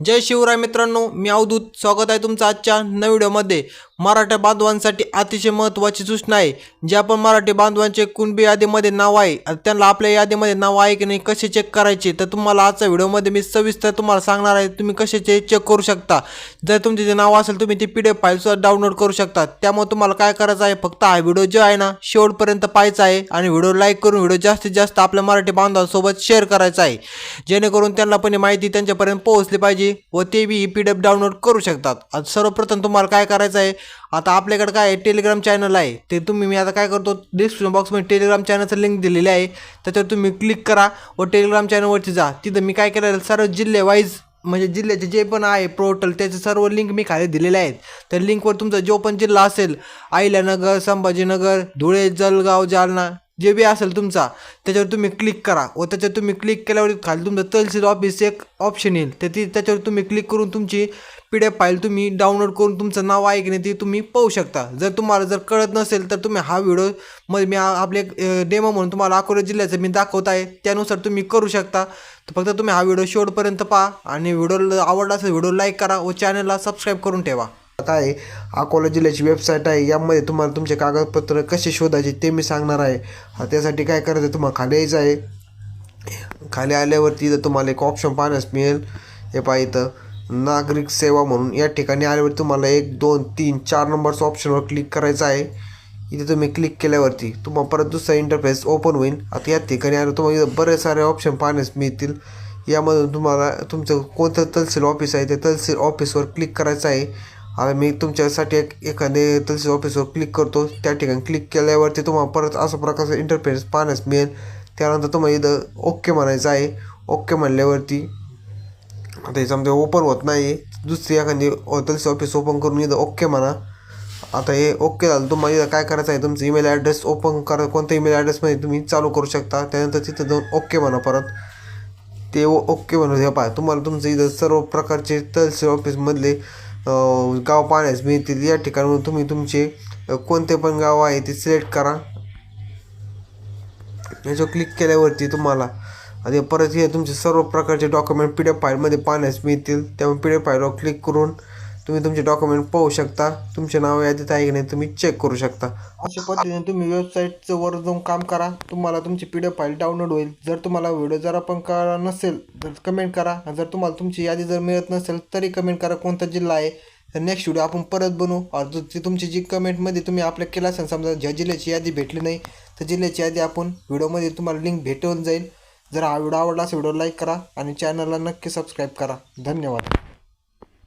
जय शिवराय मित्रांनो मी अवधूत. स्वागत आहे तुमचं आजच्या नव्या व्हिडिओमध्ये. मराठा बांधवांसाठी अतिशय महत्त्वाची सूचना आहे जे आपण मराठी बांधवांचे कुणबी यादीमध्ये नाव आहे त्यांना आपल्या यादीमध्ये नाव आहे की नाही कसे चेक करायचे तर तुम्हाला आजच्या व्हिडिओमध्ये मी सविस्तर तुम्हाला सांगणार आहे तुम्ही कसे चेक करू शकता. जर तुमचे जे नाव असेल तुम्ही ती पी डी एफ फाईलसुद्धा डाउनलोड करू शकता. त्यामुळे तुम्हाला काय करायचं आहे फक्त हा व्हिडिओ जो आहे ना शेवटपर्यंत पाहायचा आहे आणि व्हिडिओ लाईक करून व्हिडिओ जास्तीत जास्त आपल्या मराठी बांधवांसोबत शेअर करायचा आहे. जेणेकरून त्यांना पण माहिती त्यांच्यापर्यंत पोहोचली पाहिजे. व ते B E P D F download करू शकतात. आता सर्वप्रथम तुम्हाला काय करायचं आहे? आता आपल्याकडे काय आहे? टेलिग्राम चॅनल आहे. ते तुम्ही मी आता काय करतो? डिस्क्रिप्शन बॉक्समध्ये टेलिग्राम चॅनलचं लिंक दिलेली आहे. त्याच्यावर तुम्ही क्लिक करा व टेलिग्राम चॅनलवरती जा. तिथं मी काय केलं सर्व जिल्हे वाईज म्हणजे जिल्ह्याचे जे पण आहे पोर्टल त्याचे सर्व लिंक मी खाली दिलेले आहेत. त्या लिंकवर तुमचा जो पण जिल्हा असेल अहिल्यानगर संभाजीनगर धुळे जळगाव जालना जे बी असेल तुमचा त्याच्यावर तुम्ही क्लिक करा. व त्याच्यावर तुम्ही क्लिक केल्यावर खाली तुमचं तहसील ऑफिस एक ऑप्शन येईल. तर ती त्याच्यावर तुम्ही क्लिक करून तुमची पी डी एफ फाईल तुम्ही डाउनलोड करून तुमचं नाव आहे की नाही ते तुम्ही पाहू शकता. जर तुम्हाला जर कळत नसेल तर तुम्ही हा व्हिडिओमध्ये मी आपले डेमो म्हणून तुम्हाला अकोला जिल्ह्याचं मी दाखवत आहे. त्यानुसार तुम्ही करू शकता. तर फक्त तुम्ही हा व्हिडिओ शेवटपर्यंत पहा. आणि व्हिडिओ आवडला असेल व्हिडिओ लाईक करा व चॅनलला सबस्क्राईब करून ठेवा. आहे. अकोला जिल्ह्याची वेबसाईट आहे. यामध्ये तुम्हाला तुमचे कागदपत्र कसे शोधायचे ते मी सांगणार आहे. त्यासाठी काय करायचं आहे, तुम्हाला खाली यायचं आहे. खाली आल्यावरती इथं तुम्हाला एक ऑप्शन पाहण्यास मिळेल. हे पहा इथं. नागरिक सेवा म्हणून या ठिकाणी आल्यावर तुम्हाला एक दोन तीन चार नंबरचं ऑप्शनवर क्लिक करायचं आहे. इथे तुम्ही क्लिक केल्यावरती तुम्हाला परत दुसरा इंटरफेस ओपन होईल. आता या ठिकाणी आलं तुम्हाला इथं बरेच सारे ऑप्शन पाहण्यास मिळतील. यामधून तुम्हाला तुमचं कोणतं तहसील ऑफिस आहे ते तहसील ऑफिसवर क्लिक करायचं आहे. आता मी तुमच्यासाठी एक एखादे तहसील ऑफिसवर क्लिक करतो. त्या ठिकाणी क्लिक केल्यावरती तुम्हाला परत अशा प्रकारचा इंटरफेरन्स पाहण्यास मिळेल. त्यानंतर तुम्हाला इथं ओके म्हणायचं आहे. ओके म्हणल्यावरती आता हे समजा ओपन होत नाही. दुसरी एखादी तहसील ऑफिस ओपन करून इथं ओके म्हणा. आता हे ओके झालं तुम्हाला इथं काय करायचं आहे? तुमचं ईमेल ॲड्रेस ओपन करा. कोणत्या ईमेल ॲड्रेसमध्ये तुम्ही चालू करू शकता? त्यानंतर तिथं जाऊन ओके म्हणा परत. ते ओ- ओके म्हणून हे पहा. तुम्हाला तुमचं इथं सर्व प्रकारचे तहसील ऑफिसमधले गाव पाहण्यास मिळतील. या ठिकाणावरून तुम्ही तुमचे कोणते पण गाव आहे ते सिलेक्ट करा. याच्यावर क्लिक केल्यावरती तुम्हाला आणि परत हे तुमचे सर्व प्रकारचे डॉक्युमेंट पी डी एफ फाईलमध्ये पाहण्यास मिळतील. त्यामुळे पी डी एफ फाईलवर क्लिक करून तुम्ही तुमचे डॉक्युमेंट पाहू शकता. तुमचे नाव यादीत आहे की नाही तुम्ही चेक करू शकता. अशा पद्धतीने तुम्ही वेबसाईटचं वर जाऊन काम करा. तुम्हाला तुमची P D F file download होईल. जर तुम्हाला व्हिडिओ जर आपण कळला नसेल तर कमेंट करा. जर तुम्हाला तुमची यादी जर मिळत नसेल तरी कमेंट करा कोणता जिल्हा आहे. तर नेक्स्ट व्हिडिओ आपण परत बनवू. और ती तुमची जी कमेंटमध्ये तुम्ही आपल्या केला असेल समजा ज्या जिल्ह्याची यादी भेटली नाही तर जिल्ह्याची यादी आपण व्हिडिओमध्ये तुम्हाला लिंक भेटवून जाईल. जर हा व्हिडिओ आवडला असेल व्हिडिओ लाईक करा. आणि चॅनलला नक्की सबस्क्राईब करा. धन्यवाद.